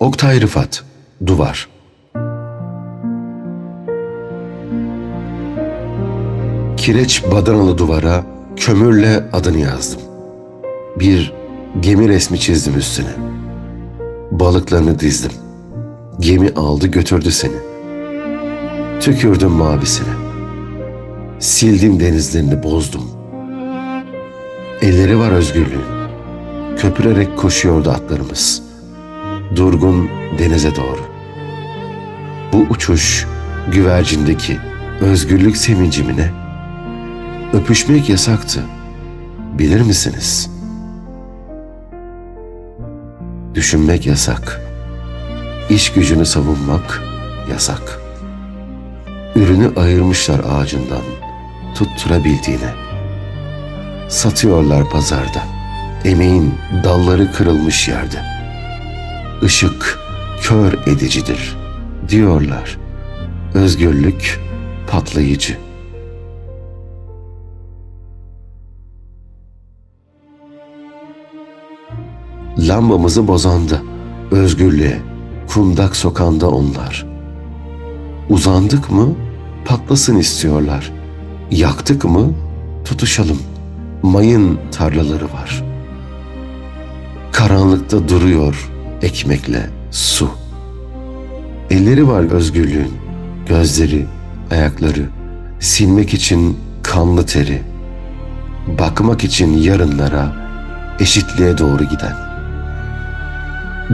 Oktay Rıfat, Duvar Kireç badanalı duvara kömürle adını yazdım. Bir gemi resmi çizdim üstüne. Balıklarını dizdim. Gemi aldı götürdü seni. Tükürdüm mavisine. Sildim denizlerini bozdum. Elleri var özgürlüğün. Köpürerek koşuyordu atlarımız. Durgun denize doğru. Bu uçuş güvercindeki özgürlük sevincimine öpüşmek yasaktı. Bilir misiniz? Düşünmek yasak. İş gücünü savunmak yasak. Ürünü ayırmışlar ağacından tutturabildiğine. Satıyorlar pazarda. Emeğin dalları kırılmış yerde. Işık kör edicidir diyorlar. Özgürlük patlayıcı. Lambamızı bozandı özgürlüğe, kundak sokanda onlar. Uzandık mı patlasın istiyorlar. Yaktık mı tutuşalım. Mayın tarlaları var. Karanlıkta duruyor ekmekle su. Elleri var özgürlüğün, gözleri, ayakları, silmek için kanlı teri, bakmak için yarınlara, eşitliğe doğru giden.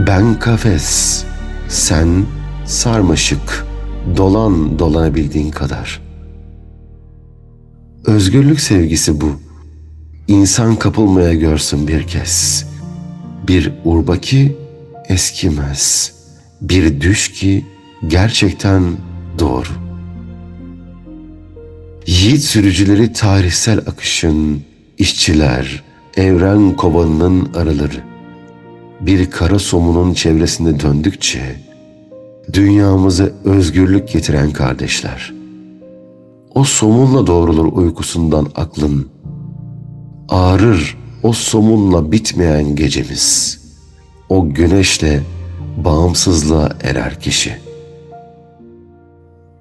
Ben kafes, sen sarmaşık, dolan dolanabildiğin kadar. Özgürlük sevgisi bu. İnsan kapılmaya görsün bir kez. Bir urba ki eskimez. Bir düş ki gerçekten doğru. Yiğit sürücüleri tarihsel akışın, işçiler, evren kovanının araları. Bir kara somunun çevresinde döndükçe dünyamıza özgürlük getiren kardeşler. O somunla doğrulur uykusundan aklın. Ağrır o somunla bitmeyen gecemiz. O güneşle bağımsızlığa erer kişi.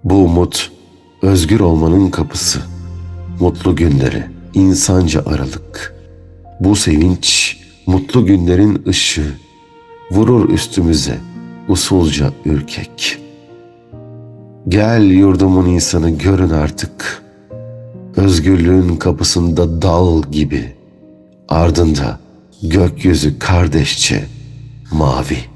Bu umut özgür olmanın kapısı. Mutlu günleri, insanca aralık. Bu sevinç mutlu günlerin ışığı. Vurur üstümüze usulca ürkek. Gel yurdumun insanı görün artık. Özgürlüğün kapısında dal gibi. Ardında gökyüzü kardeşçe mavi.''